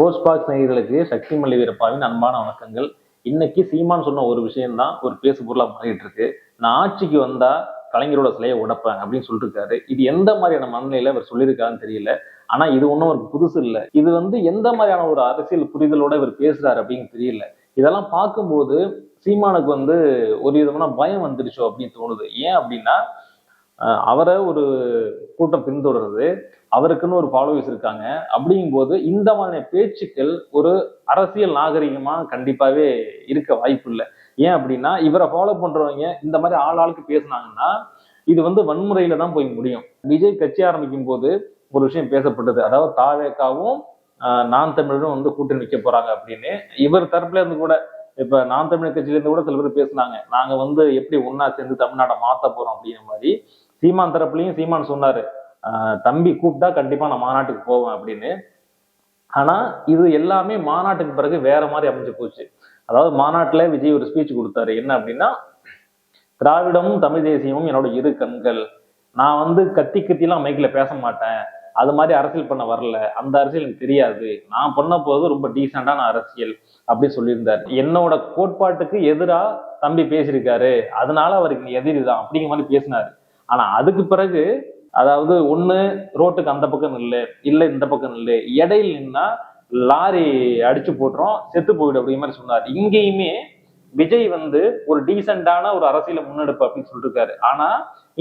Post box நேயர்களுக்கு சக்தி மல்லி வீரப்பாவின் அன்பான வணக்கங்கள். இன்னைக்கு சீமான் சொன்ன ஒரு விஷயம்தான் ஒரு பேசு பொருளா மாறிட்டு இருக்கு. நான் ஆட்சிக்கு வந்தா கலைஞரோட சிலையை உடைப்பேன் அப்படின்னு சொல்லிருக்காரு. இது எந்த மாதிரியான மனநிலையில இவர் சொல்லியிருக்காருன்னு தெரியல. ஆனா இது ஒன்றும் அவருக்கு புதுசு இல்லை. இது வந்து எந்த மாதிரியான ஒரு அரசியல் புரிதலோட இவர் பேசுறாரு அப்படின்னு தெரியல. இதெல்லாம் பார்க்கும்போது சீமானுக்கு வந்து ஒரு விதமான பயம் வந்துருச்சோ அப்படின்னு தோணுது. ஏன் அப்படின்னா அவரை ஒரு கூட்டம் பின்தொடருது. அவருக்குன்னு ஒரு ஃபாலோவர்ஸ் இருக்காங்க. அப்படிங்கும்போது இந்த மாதிரியான பேச்சுக்கள் ஒரு அரசியல் நாகரிகமா கண்டிப்பாவே இருக்க வாய்ப்பு இல்லை ஏன் அப்படின்னா இவரை ஃபாலோ பண்றவங்க இந்த மாதிரி ஆள் ஆளுக்கு பேசுனாங்கன்னா இது வந்து வன்முறையில தான் போய் முடியும். விஜய் கட்சி ஆரம்பிக்கும் போது ஒரு விஷயம் பேசப்பட்டது. அதாவது தாவேக்காவும் நான் தமிழரும் வந்து கூட்டணி நிற்க போறாங்க அப்படின்னு. இவர் தரப்புல இருந்து கூட இப்ப நான் தமிழர் கட்சியில இருந்து கூட சில பேர் பேசுனாங்க. நாங்க வந்து எப்படி ஒன்னா சேர்ந்து தமிழ்நாட்டை மாத்த போறோம் அப்படிங்கிற மாதிரி சீமான் தரப்புலையும் சீமான் சொன்னாரு. தம்பி கூப்பிட்டா கண்டிப்பா நான் மாநாட்டுக்கு போவேன் அப்படின்னு. ஆனா இது எல்லாமே மாநாட்டுக்கு பிறகு வேற மாதிரி அமைஞ்சு போச்சு. அதாவது மாநாட்டுல விஜய் ஒரு ஸ்பீச் கொடுத்தாரு. என்ன அப்படின்னா திராவிடமும் தமிழ் தேசியமும் என்னோட இரு கண்கள். நான் வந்து கத்தி கத்திலாம் மைக்கில் பேச மாட்டேன். அது மாதிரி அரசியல் பண்ண வரல. அந்த அரசியல் எனக்கு தெரியாது. நான் பண்ண போது ரொம்ப டீசெண்டான அரசியல் அப்படின்னு சொல்லியிருந்தார். என்னோட கோட்பாட்டுக்கு எதிராக தம்பி பேசியிருக்காரு. அதனால அவருக்கு எதிரி தான் அப்படிங்கிற மாதிரி பேசினாரு. ஆனா அதுக்கு பிறகு அதாவது ஒண்ணு ரோட்டுக்கு அந்த பக்கம் இல்லை இல்ல இந்த பக்கம் இல்லை இடையில் நின்னா லாரி அடிச்சு போட்டுரும் செத்து போயிடும் அப்படிங்கிற மாதிரி சொன்னார். இங்கேயுமே விஜய் வந்து ஒரு டீசெண்டான ஒரு அரசியலை முன்னெடுப்பு அப்படின்னு சொல்லிருக்காரு. ஆனா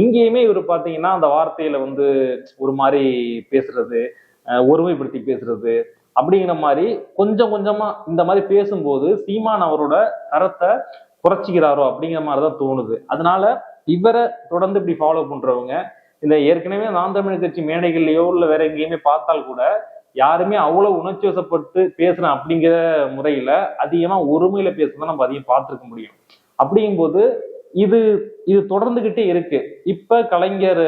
இங்கேயுமே இவர் பாத்தீங்கன்னா அந்த வார்த்தையில வந்து ஒரு மாதிரி பேசுறது ஒருமைப்படுத்தி பேசுறது அப்படிங்கிற மாதிரி கொஞ்சம் கொஞ்சமா இந்த மாதிரி பேசும்போது சீமான் அவரோட தரத்தை குறைச்சிக்கிறாரோ அப்படிங்கிற மாதிரி தான் தோணுது. அதனால இவரை தொடர்ந்து இப்படி ஃபாலோ பண்றவங்க இந்த ஏற்கனவே நான் தமிழ் கட்சி மேடைகள்லையோ இல்ல வேற எங்கேயுமே பார்த்தால் கூட யாருமே அவ்வளவு உணர்ச்சி வசப்பட்டு பேசுறேன் அப்படிங்கிற முறையில அதிகமா ஒருமையில பேசுறத நம்ம அதிகம் பார்த்துருக்க முடியும். அப்படிங்கும்போது இது இது தொடர்ந்துகிட்டே இருக்கு. இப்ப கலைஞர்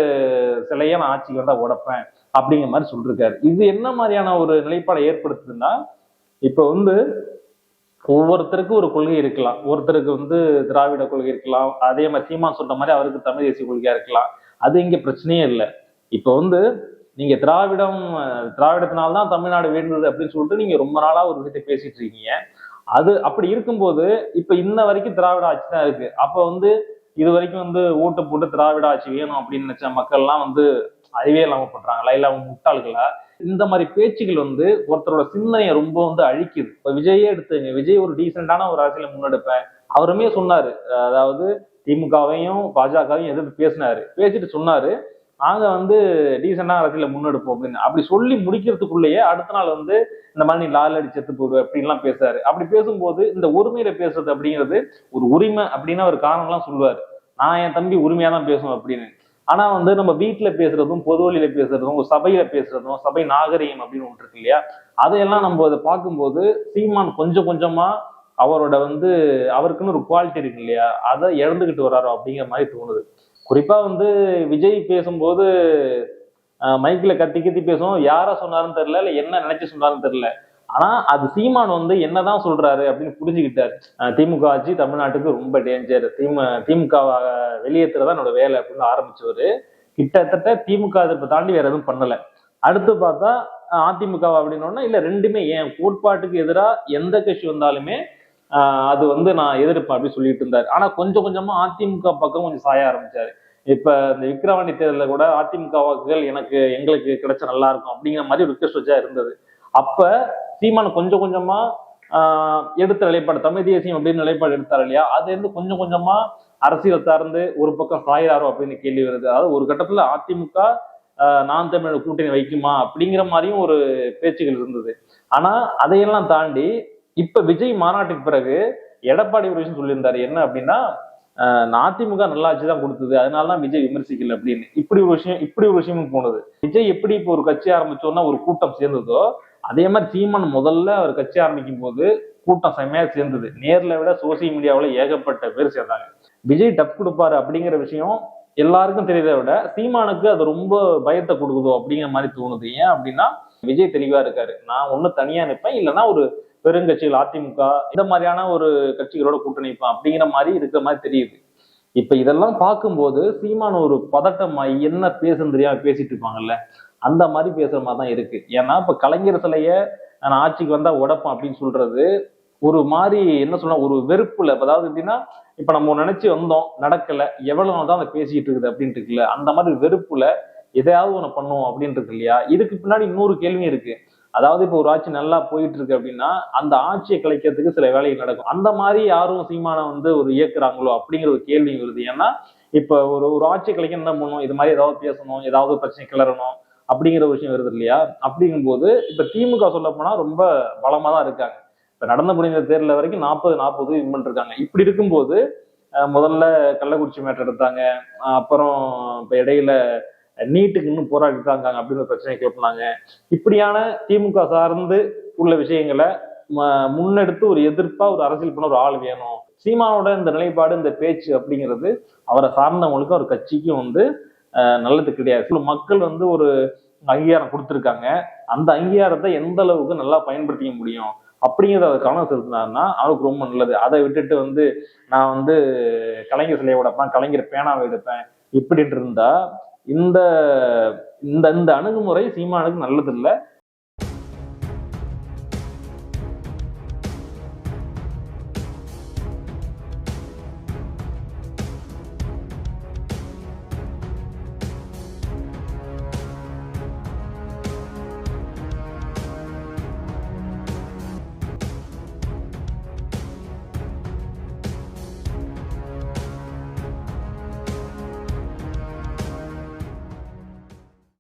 சிலைய நான் ஆட்சிக்கு வந்தா உடைப்பேன் அப்படிங்கிற மாதிரி சொல்லிருக்காரு. இது என்ன மாதிரியான ஒரு நிலைப்பாடை ஏற்படுத்துதுன்னா இப்ப வந்து ஒவ்வொருத்தருக்கும் ஒரு கொள்கை இருக்கலாம். ஒருத்தருக்கு வந்து திராவிட கொள்கை இருக்கலாம். அதே மாதிரி சீமான் சொன்ன மாதிரி அவருக்கு தமிழ் தேசிய கொள்கையா இருக்கலாம். அது இங்க பிரச்சனையே இல்லை. இப்போ வந்து நீங்க திராவிடம் திராவிடத்தினால்தான் தமிழ்நாடு வேண்டுது அப்படின்னு சொல்லிட்டு நீங்க ரொம்ப நாளா ஒரு விஷயத்தை பேசிட்டு இருக்கீங்க. அது அப்படி இருக்கும்போது இப்ப இன்ன வரைக்கும் திராவிட ஆட்சி தான் இருக்கு. அப்ப வந்து இது வரைக்கும் வந்து ஓட்டு போட்டு திராவிட ஆட்சி வேணும் அப்படின்னு நினைச்ச மக்கள்லாம் வந்து அறிவே இல்லாம பண்றாங்க இல்ல அவங்க முட்டாள்களா? இந்த மாதிரி பேச்சுகள் வந்து ஒருத்தரோட சிந்தனையை ரொம்ப வந்து அழிக்குது. இப்ப விஜயே எடுத்துங்க விஜய் ஒரு டீசெண்டான ஒரு அரசியலை முன்னெடுப்பேன். அவருமே சொன்னாரு அதாவது திமுகவையும் பாஜகவையும் எதிர்த்து பேசினாரு. பேசிட்டு சொன்னாரு நாங்க வந்து டீசெண்டான அரசியலை முன்னெடுப்போம் அப்படின்னு. அப்படி சொல்லி முடிக்கிறதுக்குள்ளேயே அடுத்த நாள் வந்து இந்த மாதிரி நீ லால் அடி செத்து போடு அப்படின்லாம் பேசுறாரு. அப்படி பேசும்போது இந்த உரிமையில பேசுறது அப்படிங்கிறது ஒரு உரிமை அப்படின்னு ஒரு காரணம்லாம் சொல்லுவாரு. நான் என் தம்பி உரிமையா தான் பேசுவேன் அப்படின்னு. ஆனா வந்து நம்ம வீட்டுல பேசுறதும் பொது வழியில பேசுறதும் சபையில பேசுறதும் சபை நாகரிகம் அப்படின்னு ஒன்று இருக்கு இல்லையா? அதையெல்லாம் நம்ம அதை பார்க்கும்போது சீமான் கொஞ்சம் கொஞ்சமா அவரோட வந்து அவருக்குன்னு ஒரு குவாலிட்டி இருக்கு இல்லையா? அதை இழந்துகிட்டு வராரோ அப்படிங்கிற மாதிரி தோணுது. குறிப்பா வந்து விஜய் பேசும்போது மைக்கில் கத்தி கத்தி பேசுவோம். யாரா சொன்னாருன்னு தெரியல இல்ல என்ன நினைச்சு சொன்னாருன்னு தெரியல. ஆனா அது சீமான் வந்து என்னதான் சொல்றாரு அப்படின்னு புரிஞ்சுக்கிட்டாரு. திமுக ஆட்சி தமிழ்நாட்டுக்கு ரொம்ப டேஞ்சர் திமு திமுக வெளியேற்றுறதா என்னோட வேலை அப்படின்னு ஆரம்பிச்சவரு. கிட்டத்தட்ட திமுக எதிர்ப்பை தாண்டி வேற எதுவும் பண்ணல. அடுத்து பார்த்தா அதிமுக அப்படின்னோடனே இல்ல ரெண்டுமே என் கோட்பாட்டுக்கு எதிராக எந்த கட்சி வந்தாலுமே அது வந்து நான் எதிர்ப்பேன் அப்படின்னு சொல்லிட்டு இருந்தாரு. ஆனா கொஞ்சம் கொஞ்சமா அதிமுக பக்கம் கொஞ்சம் சாய ஆரம்பிச்சாரு. இப்ப இந்த விக்ரவாணி தேர்தலில் கூட அதிமுக வாக்குகள் எனக்கு எங்களுக்கு கிடைச்ச நல்லா இருக்கும் அப்படிங்கிற மாதிரி ஒரு ரிக்வஸ்ட் வச்சா இருந்தது. அப்ப சீமான் கொஞ்சம் கொஞ்சமா எடுத்த நிலைப்பாடு தமிழ் தேசியம் அப்படின்னு நிலைப்பாடு எடுத்தார் இல்லையா? அது கொஞ்சம் கொஞ்சமா அரசியல் சார்ந்து ஒரு பக்கம் சாயிறாரோ அப்படின்னு கேள்வி வருது. அதாவது ஒரு கட்டத்துல அதிமுக நான் தமிழர் கூட்டணி வைக்குமா அப்படிங்கிற மாதிரியும் ஒரு பேச்சுகள் இருந்தது. ஆனா அதையெல்லாம் தாண்டி இப்ப விஜய் மாநாட்டுக்கு பிறகு எடப்பாடி ஒரு விஷயம் சொல்லியிருந்தாரு. என்ன அப்படின்னா நான் அதிமுக நல்லாட்சி தான் கொடுத்தது அதனாலதான் விஜய் விமர்சிக்கல அப்படின்னு. இப்படி ஒரு விஷயம் இப்படி ஒரு விஷயமும் போனது. விஜய் எப்படி இப்போ ஒரு கட்சி ஆரம்பிச்சோன்னா ஒரு கூட்டம் சேர்ந்ததோ அதே மாதிரி சீமான் முதல்ல அவர் கட்சி ஆரம்பிக்கும் போது கூட்டம் செம்மையா சேர்ந்தது. நேர்ல விட சோசியல் மீடியாவில் ஏகப்பட்ட பேர் சேர்ந்தாங்க. விஜய் டப் கொடுப்பாரு அப்படிங்கிற விஷயம் எல்லாருக்கும் தெரியறதை விட சீமானுக்கு அது ரொம்ப பயத்தை கொடுக்குதோ அப்படிங்கிற மாதிரி தோணுது. ஏன் அப்படின்னா விஜய் தெளிவா இருக்காரு. நான் ஒண்ணு தனியா நிற்பேன் இல்லைன்னா ஒரு பெருங்கட்சிகள் அதிமுக இந்த மாதிரியான ஒரு கட்சிகளோட கூட்டணி நிற்பேன் அப்படிங்கிற மாதிரி இருக்கிற மாதிரி தெரியுது. இப்ப இதெல்லாம் பார்க்கும்போது சீமான் ஒரு பதட்டமாயி என்ன பேசுன்னு தெரியாம பேசிட்டு இருப்பாங்கல்ல. அந்த மாதிரி பேசுற மாதிரி தான் இருக்கு. ஏன்னா இப்ப கலைஞர் சிலைய நான் ஆட்சிக்கு வந்தா உடப்பேன் அப்படின்னு சொல்றது ஒரு மாதிரி என்ன சொல்ல ஒரு வெறுப்புல அதாவது எப்படின்னா இப்ப நம்ம நினைச்சு வந்தோம் நடக்கல எவ்வளவு நாள் தான் அதை பேசிக்கிட்டு இருக்குது அப்படின்ட்டு இருக்குல்ல அந்த மாதிரி வெறுப்புல எதையாவது ஒண்ணு பண்ணுவோம் அப்படின்ட்டு இருக்கு இல்லையா? இதுக்கு பின்னாடி இன்னொரு கேள்வி இருக்கு. அதாவது இப்போ ஒரு ஆட்சி நல்லா போயிட்டு இருக்கு அப்படின்னா அந்த ஆட்சியை கலைக்கிறதுக்கு சில வேலைகள் நடக்கும். அந்த மாதிரி யாரும் சீமானை வந்து ஒரு இயக்குறாங்களோ அப்படிங்கிற ஒரு கேள்வி வருது. ஏன்னா இப்ப ஒரு ஒரு ஆட்சி கலைக்க என்ன பண்ணணும் இது மாதிரி ஏதாவது பேசணும் ஏதாவது பிரச்சனை கிளறணும். அப்படிங்கிற விஷயம் வருது இல்லையா? அப்படிங்கும்போது இப்போ திமுக சொல்ல போனால் ரொம்ப பலமாக தான் இருக்காங்க. இப்போ நடந்து முடிந்த தேர்தல் வரைக்கும் நாற்பது நாற்பது வின் பண்ணிருக்காங்க இப்படி இருக்கும்போது முதல்ல கள்ளக்குறிச்சி மேட்டர் எடுத்தாங்க. அப்புறம் இப்போ இடையில நீட்டுக்கு இன்னும் போராடிட்டு தான் இருக்காங்க அப்படின்னு ஒரு பிரச்சனை கிளப்பினாங்க இப்படியான திமுக சார்ந்து உள்ள விஷயங்களை ம- முன்னெடுத்து ஒரு எதிர்ப்பா ஒரு அரசியல் பண்ண ஒரு ஆள் வேணும். சீமானோட இந்த நிலைப்பாடு இந்த பேச்சு அப்படிங்கிறது அவரை சார்ந்தவங்களுக்கு ஒரு கட்சிக்கும் வந்து நல்லது கிடையாது. மக்கள் வந்து ஒரு அங்கீகாரம் கொடுத்துருக்காங்க. அந்த அங்கீகாரத்தை எந்த அளவுக்கு நல்லா பயன்படுத்திக்க முடியும்? அப்படிங்கிறத அதை கவனம் செலுத்தினாருன்னா அவருக்கு ரொம்ப நல்லது. அதை விட்டுட்டு வந்து நான் வந்து கலைஞர் சிலையை உடைப்பேன் கலைஞர் பேனாவை எடுப்பேன் இப்படின்ட்டு இருந்தா இந்த இந்த இந்த அணுகுமுறை சீமானுக்கு நல்லது இல்லை